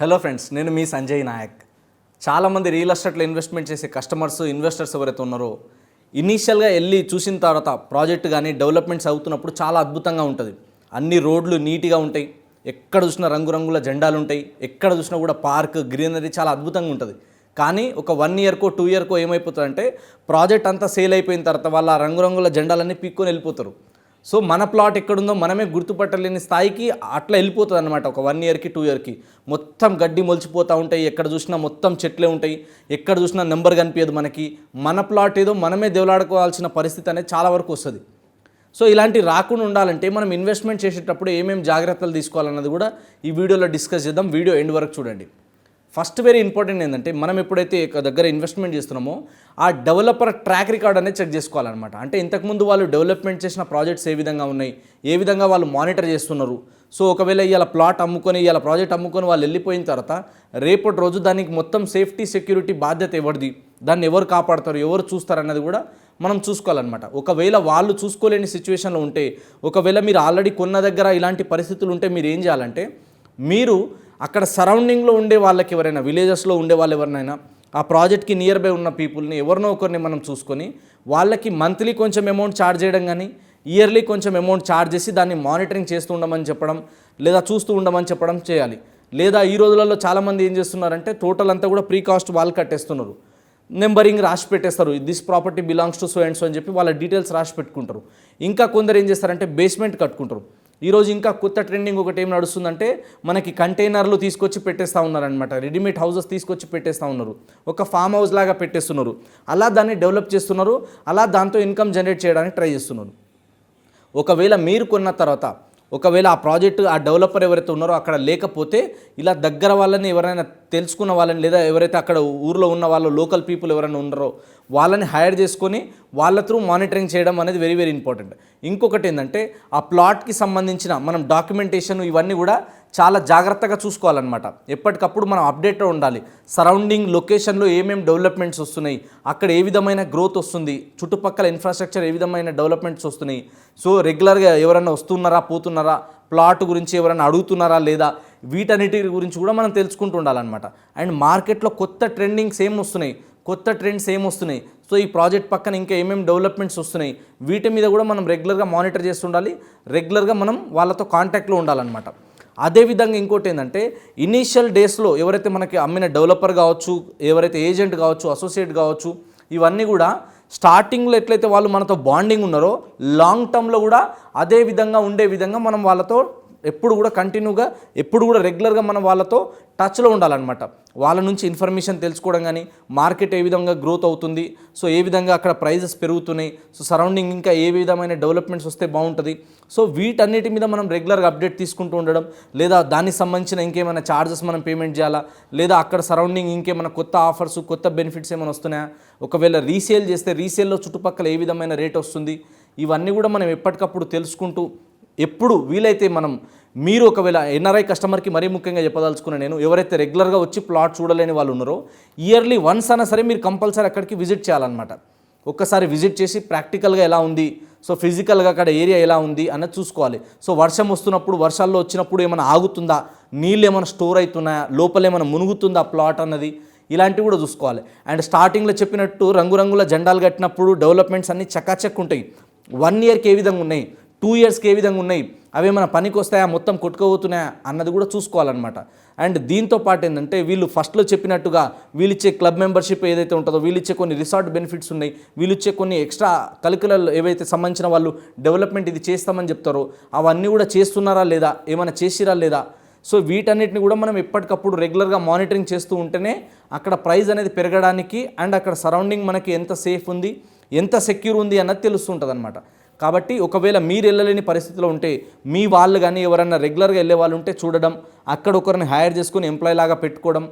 Hello friends నేను మీ సంజయ్ నాయక్. చాలామంది real ఎస్టేట్లో ఇన్వెస్ట్మెంట్ చేసే కస్టమర్స్ ఇన్వెస్టర్స్ ఎవరైతే ఉన్నారో ఇనీషియల్గా వెళ్ళి చూసిన తర్వాత ప్రాజెక్ట్ కానీ డెవలప్మెంట్స్ అవుతున్నప్పుడు చాలా అద్భుతంగా ఉంటుంది. అన్ని రోడ్లు నీట్గా ఉంటాయి. ఎక్కడ చూసినా రంగురంగుల జెండాలు ఉంటాయి. ఎక్కడ చూసినా కూడా పార్క్ గ్రీనరీ చాలా అద్భుతంగా ఉంటుంది. కానీ ఒక వన్ ఇయర్కో టూ ఇయర్కో ఏమైపోతుందంటే ప్రాజెక్ట్ అంతా సేల్ అయిపోయిన తర్వాత వాళ్ళ రంగురంగుల జెండాలన్నీ పీక్కొని వెళ్ళిపోతారు. సో మన ప్లాట్ ఎక్కడుందో మనమే గుర్తుపట్టలేని స్థాయికి అట్లా వెళ్ళిపోతుంది అనమాట ఒక వన్ ఇయర్కి టూ ఇయర్కి మొత్తం గడ్డి మొలిచిపోతూ ఉంటాయి ఎక్కడ చూసినా మొత్తం చెట్లే ఉంటాయి ఎక్కడ చూసినా నెంబర్ కనిపించదు మనకి. మన ప్లాట్ ఏదో మనమే దేవులాడుకోవాల్సిన పరిస్థితి అనేది చాలా వరకు వస్తుంది. సో ఇలాంటి రాకుండా ఉండాలంటే మనం ఇన్వెస్ట్మెంట్ చేసేటప్పుడు ఏమేమి జాగ్రత్తలు తీసుకోవాలన్నది కూడా ఈ వీడియోలో డిస్కస్ చేద్దాం. వీడియో ఎండ్ వరకు చూడండి. ఫస్ట్ వెరీ ఇంపార్టెంట్ ఏంటంటే మనం ఎప్పుడైతే ఒక దగ్గర ఇన్వెస్ట్మెంట్ చేస్తున్నామో ఆ డెవలపర్ ట్రాక్ రికార్డ్ అనేది చెక్ చేసుకోవాలన్నమాట. అంటే ఇంతకుముందు వాళ్ళు డెవలప్మెంట్ చేసిన ప్రాజెక్ట్స్ ఏ విధంగా ఉన్నాయి ఏ విధంగా వాళ్ళు మానిటర్ చేస్తున్నారు. సో ఒకవేళ ఇవాళ ప్లాట్ అమ్ముకొని ఇవాళ ప్రాజెక్ట్ అమ్ముకొని వాళ్ళు వెళ్ళిపోయిన తర్వాత రేపటి రోజు దానికి మొత్తం సేఫ్టీ సెక్యూరిటీ బాధ్యత ఎవరిది దాన్ని ఎవరు కాపాడతారు ఎవరు చూస్తారు అన్నది కూడా మనం చూసుకోవాలన్నమాట. ఒకవేళ వాళ్ళు చూసుకోలేని సిచ్యువేషన్లో ఉంటే ఒకవేళ మీరు ఆల్రెడీ కొన్న దగ్గర ఇలాంటి పరిస్థితులు ఉంటే మీరు ఏం చేయాలంటే మీరు అక్కడ సరౌండింగ్లో ఉండే వాళ్ళకి ఎవరైనా విలేజెస్లో ఉండే వాళ్ళు ఎవరినైనా ఆ ప్రాజెక్ట్కి నియర్ బై ఉన్న పీపుల్ని ఎవరినో ఒకరిని మనం చూసుకొని వాళ్ళకి మంత్లీ కొంచెం అమౌంట్ ఛార్జ్ చేయడం కానీ ఇయర్లీ కొంచెం అమౌంట్ ఛార్జ్ చేసి దాన్ని మానిటరింగ్ చేస్తూ ఉండమని చెప్పడం లేదా చూస్తూ ఉండమని చెప్పడం చేయాలి. లేదా ఈ రోజులలో చాలామంది ఏం చేస్తున్నారంటే టోటల్ అంతా కూడా ప్రీ కాస్ట్ వాళ్ళు కట్టేస్తున్నారు. నెంబరింగ్ రాసి పెట్టేస్తారు. This property belongs to so and so అని చెప్పి వాళ్ళ డీటెయిల్స్ రాసి పెట్టుకుంటారు. ఇంకా కొందరు ఏం చేస్తారంటే బేస్మెంట్ కట్టుకుంటారు. ఈరోజు ఇంకా కొత్త ట్రెండింగ్ ఒకటి ఏం నడుస్తుందంటే మనకి కంటైనర్లు తీసుకొచ్చి పెట్టేస్తూ ఉన్నారనమాట రెడీమేడ్ హౌసెస్ తీసుకొచ్చి పెట్టేస్తూ ఉన్నారు. ఒక ఫామ్ హౌస్ లాగా పెట్టేస్తున్నారు. అలా దాన్ని డెవలప్ చేస్తున్నారు. అలా దాంతో ఇన్కమ్ జనరేట్ చేయడానికి ట్రై చేస్తున్నారు. ఒకవేళ మీరు కొన్న తర్వాత ఒకవేళ ఆ ప్రాజెక్టు ఆ డెవలపర్ ఎవరైతే ఉన్నారో అక్కడ లేకపోతే ఇలా దగ్గర వాళ్ళని ఎవరైనా తెలుసుకున్న వాళ్ళని లేదా ఎవరైతే అక్కడ ఊర్లో ఉన్న వాళ్ళు లోకల్ పీపుల్ ఎవరైనా ఉన్నారో వాళ్ళని హైర్ చేసుకొని వాళ్ళ త్రూ మానిటరింగ్ చేయడం అనేది వెరీ వెరీ ఇంపార్టెంట్ ఇంకొకటి ఏంటంటే ఆ ప్లాట్కి సంబంధించిన మనం డాక్యుమెంటేషన్ ఇవన్నీ కూడా చాలా జాగ్రత్తగా చూసుకోవాలన్నమాట. ఎప్పటికప్పుడు మనం అప్డేట్ ఉండాలి. సరౌండింగ్ లొకేషన్లో ఏమేమి డెవలప్మెంట్స్ వస్తున్నాయి అక్కడ ఏ విధమైన గ్రోత్ వస్తుంది చుట్టుపక్కల ఇన్ఫ్రాస్ట్రక్చర్ ఏ విధమైన డెవలప్మెంట్స్ వస్తున్నాయి. సో రెగ్యులర్గా ఎవరైనా వస్తున్నారా పోతున్నారా ప్లాట్ గురించి ఎవరైనా అడుగుతున్నారా లేదా వీటన్నిటి గురించి కూడా మనం తెలుసుకుంటూ ఉండాలన్నమాట. అండ్ మార్కెట్లో కొత్త ట్రెండింగ్స్ ఏం వస్తున్నాయి కొత్త ట్రెండ్స్ ఏం వస్తున్నాయి సో ఈ ప్రాజెక్ట్ పక్కన ఇంకా ఏమేమి డెవలప్మెంట్స్ వస్తున్నాయి వీటి మీద కూడా మనం రెగ్యులర్గా మానిటర్ చేస్తుండాలి రెగ్యులర్గా మనం వాళ్ళతో కాంటాక్ట్లో ఉండాలన్నమాట. అదేవిధంగా ఇంకోటి ఏంటంటే ఇనీషియల్ డేస్లో ఎవరైతే మనకి అమ్మిన డెవలపర్ కావచ్చు ఎవరైతే ఏజెంట్ కావచ్చు అసోసియేట్ కావచ్చు ఇవన్నీ కూడా స్టార్టింగ్లో ఎట్లయితే వాళ్ళు మనతో బాండింగ్ ఉన్నారో లాంగ్ టర్మ్లో కూడా అదే విధంగా ఉండే విధంగా మనం వాళ్ళతో ఎప్పుడు కూడా కంటిన్యూగా ఎప్పుడు కూడా రెగ్యులర్గా మనం వాళ్ళతో టచ్లో ఉండాలన్నమాట. వాళ్ళ నుంచి ఇన్ఫర్మేషన్ తెలుసుకోవడం కానీ మార్కెట్ ఏ విధంగా గ్రోత్ అవుతుంది సో ఏ విధంగా అక్కడ ప్రైజెస్ పెరుగుతున్నాయి సో సరౌండింగ్ ఇంకా ఏ విధమైన డెవలప్మెంట్స్ వస్తే బాగుంటుంది. సో వీటన్నిటి మీద మనం రెగ్యులర్గా అప్డేట్ తీసుకుంటూ ఉండడం లేదా దానికి సంబంధించిన ఇంకేమైనా ఛార్జెస్ మనం పేమెంట్ చేయాలా లేదా అక్కడ సరౌండింగ్ ఇంకేమైనా కొత్త ఆఫర్స్ కొత్త బెనిఫిట్స్ ఏమైనా వస్తున్నాయా? ఒకవేళ రీసేల్ చేస్తే రీసేల్లో చుట్టుపక్కల ఏ విధమైన రేట్ వస్తుంది? ఇవన్నీ కూడా మనం ఎప్పటికప్పుడు తెలుసుకుంటూ ఎప్పుడు వీలైతే మనం మీరు ఒకవేళ ఎన్ఆర్ఐ కస్టమర్కి మరీ ముఖ్యంగా చెప్పదలుచుకున్న నేను ఎవరైతే రెగ్యులర్గా వచ్చి ప్లాట్ చూడలేని వాళ్ళు ఉన్నారో ఇయర్లీ వన్స్ అయినా సరే మీరు కంపల్సరీ అక్కడికి విజిట్ చేయాలన్నమాట. ఒక్కసారి విజిట్ చేసి ప్రాక్టికల్గా ఎలా ఉంది సో ఫిజికల్గా అక్కడ ఏరియా ఎలా ఉంది అన్నది చూసుకోవాలి. సో వర్షం వస్తున్నప్పుడు వర్షాల్లో వచ్చినప్పుడు ఏమైనా ఆగుతుందా నీళ్ళు ఏమైనా స్టోర్ అవుతున్నాయా లోపల ఏమైనా మునుగుతుందా ప్లాట్ అన్నది ఇలాంటివి కూడా చూసుకోవాలి. అండ్ స్టార్టింగ్లో చెప్పినట్టు రంగురంగుల జెండాలు కట్టినప్పుడు డెవలప్మెంట్స్ అన్నీ చకాచక్ ఉంటాయి వన్ ఇయర్కి ఏ విధంగా ఉన్నాయి టూ ఇయర్స్కి ఏ విధంగా ఉన్నాయి? అవి ఏమైనా పనికి వస్తాయా మొత్తం కొట్టుకోబోతున్నాయా అన్నది కూడా చూసుకోవాలన్నమాట. అండ్ దీంతో పాటు ఏంటంటే వీళ్ళు ఫస్ట్లో చెప్పినట్టుగా వీళ్ళిచ్చే క్లబ్ మెంబర్షిప్ ఏదైతే ఉంటుందో వీళ్ళిచ్చే కొన్ని రిసార్ట్ బెనిఫిట్స్ ఉన్నాయి వీళ్ళు ఇచ్చే కొన్ని ఎక్స్ట్రా కలికులర్ ఏవైతే సంబంధించిన వాళ్ళు డెవలప్మెంట్ ఇది చేస్తామని చెప్తారో అవన్నీ కూడా చేస్తున్నారా లేదా? ఏమైనా చేసిరా లేదా? సో వీటన్నిటిని కూడా మనం ఎప్పటికప్పుడు రెగ్యులర్గా మానిటరింగ్ చేస్తూ ఉంటేనే అక్కడ ప్రైజ్ అనేది పెరగడానికి అండ్ అక్కడ సరౌండింగ్ మనకి ఎంత సేఫ్ ఉంది ఎంత సెక్యూర్ ఉంది అన్నది తెలుస్తుంటుంది అనమాట కాబట్టి ఒకవేళ మీరు వెళ్ళలేని పరిస్థితిలో ఉంటే మీ వాళ్ళు కానీ ఎవరైనా రెగ్యులర్గా వెళ్ళే వాళ్ళు ఉంటే చూడడం అక్కడ ఒకరిని హైర్ చేసుకుని ఎంప్లాయీ లాగా పెట్టుకోవడం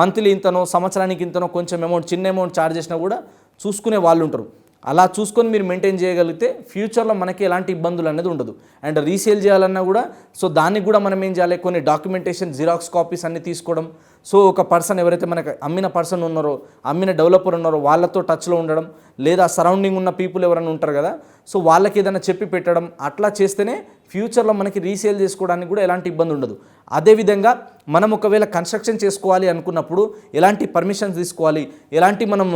మంత్లీ ఇంతనో సంవత్సరానికి ఇంతనో కొంచెం అమౌంట్ చిన్న అమౌంట్ ఛార్జ్ చేసినా కూడా చూసుకునే వాళ్ళు ఉంటారు. అలా చూసుకొని మీరు మెయింటైన్ చేయగలిగితే ఫ్యూచర్లో మనకి ఎలాంటి ఇబ్బందులు అనేది ఉండదు. అండ్ రీసేల్ చేయాలన్నా కూడా సో దానికి కూడా మనం ఏం చేయాలి? కొన్ని డాక్యుమెంటేషన్ జిరాక్స్ కాపీస్ అన్ని తీసుకోవడం. సో ఒక పర్సన్ ఎవరైతే మనకి అమ్మిన పర్సన్ ఉన్నారో అమ్మిన డెవలపర్ ఉన్నారో వాళ్ళతో టచ్లో ఉండడం లేదా సరౌండింగ్ ఉన్న పీపుల్ ఎవరైనా ఉంటారు కదా సో వాళ్ళకి ఏదైనా చెప్పి పెట్టడం అట్లా చేస్తేనే ఫ్యూచర్లో మనకి రీసేల్ చేసుకోవడానికి కూడా ఎలాంటి ఇబ్బంది ఉండదు. అదేవిధంగా మనం ఒకవేళ కన్స్ట్రక్షన్ చేసుకోవాలి అనుకున్నప్పుడు ఎలాంటి పర్మిషన్స్ తీసుకోవాలి ఎలాంటి మనం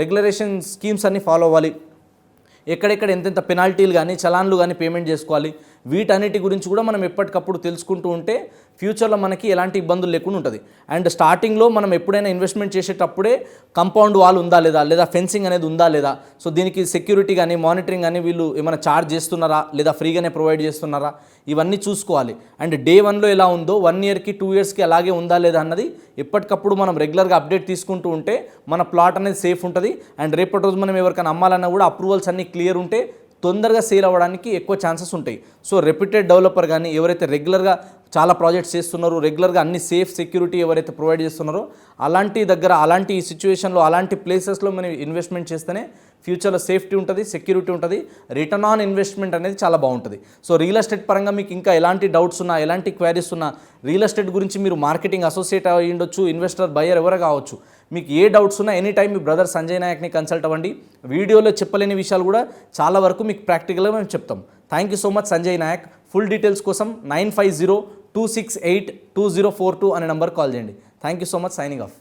రెగ్యులరేషన్ స్కీమ్స్ అన్నీ ఫాలో అవ్వాలి ఎక్కడెక్కడ ఎంతెంత పెనాల్టీలు కానీ చలాన్లు కానీ పేమెంట్ చేసుకోవాలి వీటన్నిటి గురించి కూడా మనం ఎప్పటికప్పుడు తెలుసుకుంటూ ఉంటే ఫ్యూచర్లో మనకి ఎలాంటి ఇబ్బందులు లేకుండా ఉంటుంది. అండ్ స్టార్టింగ్లో మనం ఎప్పుడైనా ఇన్వెస్ట్మెంట్ చేసేటప్పుడే కంపౌండ్ వాల్ ఉందా లేదా లేదా ఫెన్సింగ్ అనేది ఉందా లేదా సో దీనికి సెక్యూరిటీ కానీ మానిటరింగ్ కానీ వీళ్ళు ఏమైనా ఛార్జ్ చేస్తున్నారా లేదా ఫ్రీగానే ప్రొవైడ్ చేస్తున్నారా ఇవన్నీ చూసుకోవాలి. అండ్ డే వన్లో ఎలా ఉందో వన్ ఇయర్కి టూ ఇయర్స్కి అలాగే ఉందా లేదా అన్నది ఎప్పటికప్పుడు మనం రెగ్యులర్గా అప్డేట్ తీసుకుంటూ ఉంటే మన ప్లాట్ అనేది సేఫ్ ఉంటుంది. అండ్ రేపటి రోజు మనం ఎవరికైనా అమ్మాలన్నా కూడా అప్రూవల్స్ అన్నీ క్లియర్ ఉంటే తొందరగా సేల్ అవ్వడానికి ఎక్కువ ఛాన్సెస్ ఉంటాయి. సో రెప్యూటెడ్ డెవలపర్ కానీ ఎవరైతే రెగ్యులర్గా చాలా ప్రాజెక్ట్స్ చేస్తున్నారు. రెగ్యులర్గా అన్ని సేఫ్ సెక్యూరిటీ ఎవరైతే ప్రొవైడ్ చేస్తున్నారో అలాంటి దగ్గర అలాంటి సిచ్యువేషన్లో అలాంటి ప్లేసెస్లో మనం ఇన్వెస్ట్మెంట్ చేస్తేనే ఫ్యూచర్లో సేఫ్టీ ఉంటుంది సెక్యూరిటీ ఉంటుంది రిటర్న్ ఆన్ ఇన్వెస్ట్మెంట్ అనేది చాలా బాగుంటుంది. సో రియల్ ఎస్టేట్ పరంగా మీకు ఇంకా ఎలాంటి డౌట్స్ ఉన్నా ఎలాంటి క్వైరీస్ ఉన్నా రియల్ ఎస్టేట్ గురించి మీరు మార్కెటింగ్ అసోసియేట్ అయ్యి ఉండొచ్చు ఇన్వెస్టర్ బయర్ ఎవరు కావచ్చు మీకు ఏ డౌట్స్ ఉన్నా ఎనీ టైం మీ బ్రదర్ సంజయ్ నాయక్ని కన్సల్ట్ అవ్వండి. వీడియోలో చెప్పలేని విషయాలు కూడా చాలా వరకు మీకు ప్రాక్టికల్గా మేము చెప్తాం. Thank you so much Sanjay Nayak full details కోసం nine five zero two six eight two zero four two అనే నెంబర్ కాల్ చేయండి. Thank you so much signing off